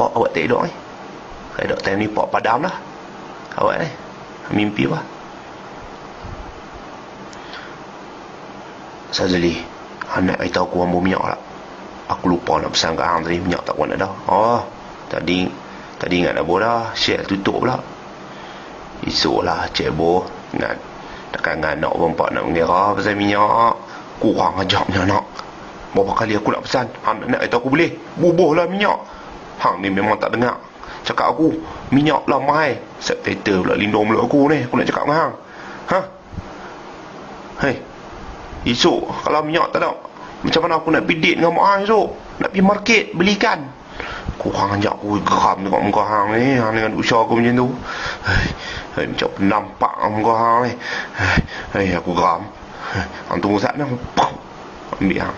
Pak awak tak elok ni. Saya dok time ni pak padam lah. Awak ni. Mimpi apa? Sazali, anak kita aku ambil minyak lah. Aku lupa nak pesan kat hang tadi minyak tak kuat nak dah. Oh, tadi tadi ingat dah bola, share tutup pula. Esoklah cik cụ nak takkan anak perempuan nak mengira pasal minyak. Kurang ajaknya nak. Berapa kali aku nak pesan, hang nak kata aku boleh. Bubuhlah minyak. Hang ni memang tak dengar. Cakap aku, minyak lah mahal. Subtitle pula lindung mulut aku ni. Aku nak cakap dengan hang. Ha? Hei. Esok kalau minyak tak ada, macam mana aku nak pergi date dengan mak hang esok? Nak pergi market belikan. Kurang ajak aku geram tengok muka hang ni. Hang dengan usaha aku macam tu. Hei. Hei, macam penampak muka hang ni. Hei, hei aku geram. Hei, hang tunggu saat ni. Ambil hang.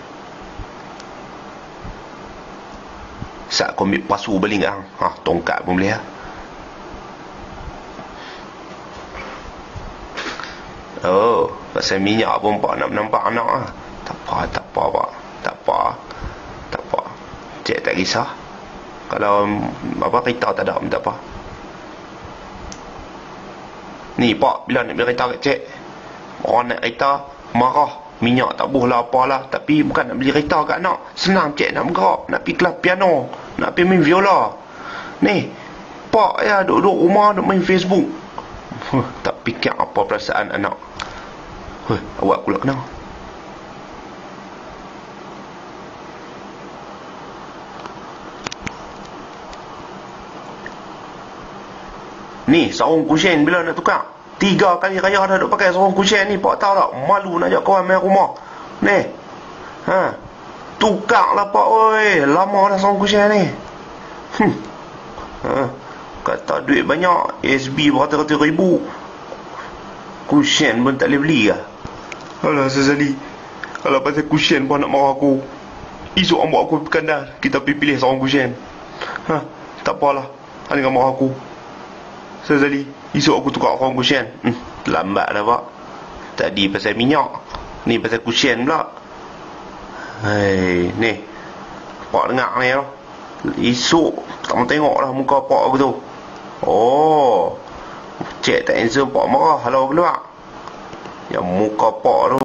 Kau ambil pasu balik kat hang. Ha, tongkat pun boleh lah. Oh, pasal minyak pun pak nak nampak anak ah. Tak apa, tak apa pak. Tak apa. Tak apa. Cik tak kisah. Kalau apa kereta tak ada, tak apa. Ni pak, bila nak beli kereta kat cik. Orang nak kereta, marah minyak tak boleh lah apalah tapi bukan nak beli kereta kat anak senang cik nak bergerak nak pergi kelas piano nak pergi main viola ni pak ya duduk rumah duduk main facebook huh, tak fikir apa perasaan anak huh, awak pula kenal ni sarung kusyen bila nak tukar Tiga kali raya dah duk pakai sarung kusyen ni. Pak tahu tak? Malu nak ajak kawan main rumah. Ni. Ha. Tukar lah pak oi. Lama dah sarung kusyen ni. Hmm. Ha. Kata duit banyak. SB beratus-ratus ribu. Kusyen pun tak boleh beli lah. Alah Sazali. Kalau pasal kusyen pun nak marah aku. Esok ambil aku pergi. Kita pergi pilih sarung kusyen. Ha. Tak apalah. Hanya marah aku. Sazali. Esok aku tukar orang kusyen. Hmm, lambat dah pak. Tadi pasal minyak. Ni pasal kusyen pula. Hei, ni. Pak dengar ni lah. Esok tak mau tengok lah muka pak aku tu. Oh. Cik tak answer pak marah. Halau keluar. Yang muka pak tu